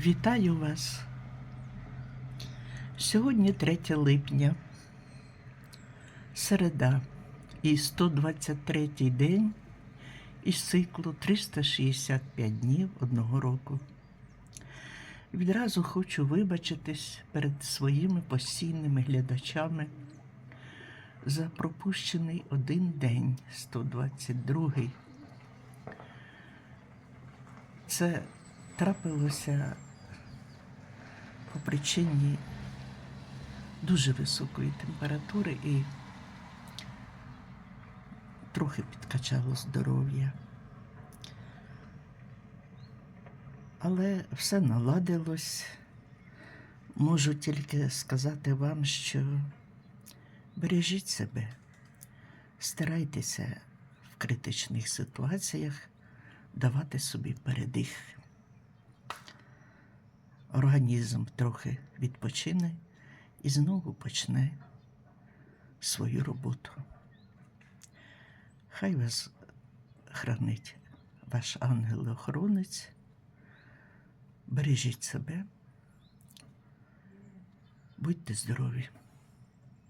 Вітаю вас. Сьогодні 3 липня, середа і 123 день із циклу 365 днів одного року. Відразу хочу вибачитись перед своїми постійними глядачами за пропущений один день, 122 Це трапилося по причині дуже високої температури і трохи підкачало здоров'я. Але все наладилось. Можу тільки сказати вам, що бережіть себе, старайтеся в критичних ситуаціях давати собі передих. Організм трохи відпочине і знову почне свою роботу. Хай вас хранить ваш ангел-охоронець. Бережіть себе, будьте здорові.